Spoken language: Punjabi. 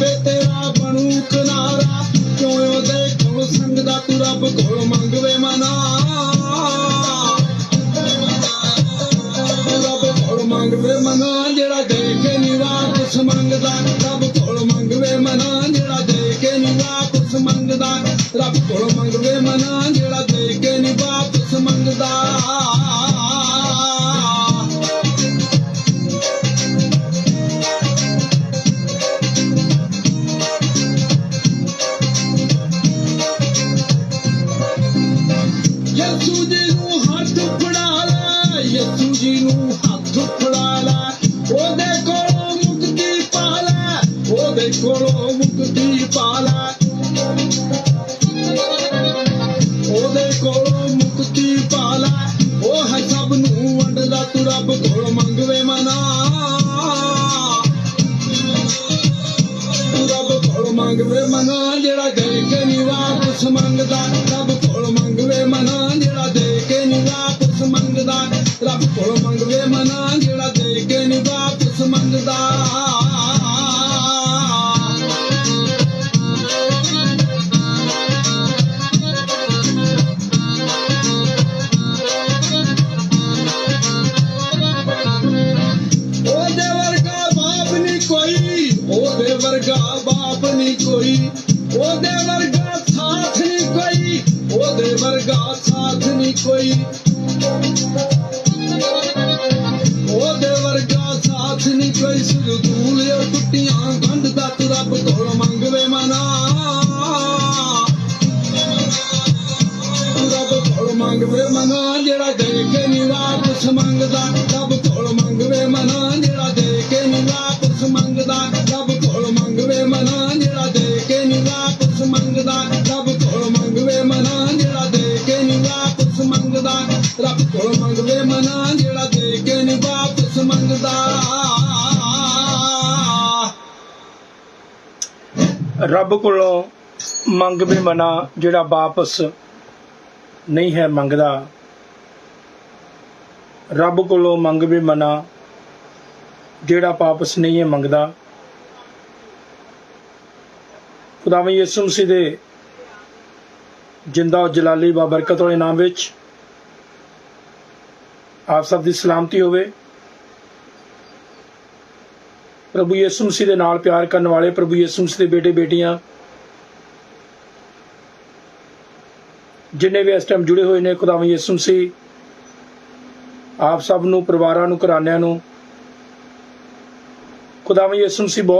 ਵੇ ਤੇਰਾ ਬਣੂ ਕਿਨਾਰਾ, ਕਿਉਂ ਉਹਦੇ ਕੋਲ ਸੰਗਦਾ ਤੂੰ ਰੱਬ ਕੋਲ ਮੰਗਵੇ ਮਨਾ? ਰੱਬ ਕੋਲ ਮੰਗਵੇ ਮਨਾ, ਜਿਹੜਾ ਦੇਖ ਕੇ ਨੀ ਵਾਪਸ ਮੰਗਦਾ ਰੱਬ ਯਸੂ ਜੀ ਨੂੰ ਹੱਥ ਫੜਾ ਲੈ। ਉਹਦੇ ਕੋਲੋਂ ਮੁਕਤੀ ਪਾ ਲੈ। ਉਹਦੇ ਕੋਲੋਂ ਮੁਕਤੀ ਪਾ ਲੈ। ਉਹਦੇ ਕੋਲੋਂ ਮੁਕਤੀ ਪਾ ਲੈ। ਉਹ ਹੈ ਸਭ ਨੂੰ ਵੰਡਦਾ ਤੂੰ ਰੱਬ ਕੋਲੋਂ ਮੰਗਵੇ ਮਨਾ। ਤੂੰ ਰੱਬ ਕੋਲ ਮੰਗਵੇ ਮਨਾ। ਜਿਹੜਾ ਗਏ ਕੇ ਨੀ ਵਾਪਸ ਮੰਗਦਾ। वर्गा बाप नी कोई उे वर्गा बाप नी कोई वर्गा ਵਰਗਾ ਨਹੀਂ ਕੋਈ ਸਰਦੂਲ ਟੁੱਟੀਆਂ ਗੰਢ ਦਾ ਰੱਬ ਕੋਲ ਮੰਗਵੇ ਮਨਾ। ਰੱਬ ਕੋਲ ਮੰਗਵੇ ਮਨਾ। ਜਿਹੜਾ ਦੇ ਕੇ ਨੀ ਵਾਪਸ ਮੰਗਦਾ ਰੱਬ ਕੋਲ ਮੰਗਵੇ ਮਨਾ। ਜਿਹੜਾ ਦੇ ਕੇ ਨੀ ਵਾਪਸ ਮੰਗਦਾ ਰੱਬ ਕੋਲ ਮੰਗਵੇ ਮਨਾ। ਜਿਹੜਾ ਦੇ ਕੇ ਨੀ ਵਾਪਸ ਮੰਗਦਾ ਰੱਬ ਕੋਲ ਮੰਗਵੇ ਮਨਾ। ਜਿਹੜਾ ਦੇ ਕੇ ਨੀ ਵਾਪਸ ਮੰਗਦਾ ਰੱਬ ਕੋਲੋਂ ਮੰਗਵੇ ਮਨਾ, ਜਿਹੜਾ ਦੇ ਕੇ ਨੀ ਵਾਪਸ ਮੰਗਦਾ। ਰੱਬ ਕੋਲੋਂ ਮੰਗਵੇ ਮਨਾ, ਜਿਹੜਾ ਵਾਪਸ ਨਹੀਂ ਹੈ ਮੰਗਦਾ। ਰੱਬ ਕੋਲੋਂ ਮੰਗਵੇ ਮਨਾ, ਜਿਹੜਾ ਵਾਪਸ ਨਹੀਂ ਹੈ ਮੰਗਦਾ। ਖੁਦਾਵੰ ਯਿਸੂ ਮਸੀਹ ਦੇ ਜਿੰਦਾ ਜਲਾਲੀ ਬਾਬਰਕਤ ਵਾਲੇ ਨਾਮ ਵਿੱਚ ਆਪ ਸਭ ਦੀ ਸਲਾਮਤੀ ਹੋਵੇ। ਪ੍ਰਭੂ ਯਿਸੂ ਮਸੀਹ ਦੇ ਨਾਲ ਪਿਆਰ ਕਰਨ ਵਾਲੇ ਪ੍ਰਭੂ ਯਿਸੂ ਮਸੀਹ ਦੇ ਬੇਟੇ ਬੇਟੀਆਂ, ਜਿੰਨੇ ਵੀ ਇਸ ਟਾਈਮ ਜੁੜੇ ਹੋਏ ਨੇ ਖੁਦਾਵੰ ਯਿਸੂ ਮਸੀਹ, ਆਪ ਸਭ ਨੂੰ, ਪਰਿਵਾਰਾਂ ਨੂੰ, ਘਰਾਣਿਆਂ ਨੂੰ ਖੁਦਾਵੰ ਯਿਸੂ ਮਸੀਹ ਬਹੁਤ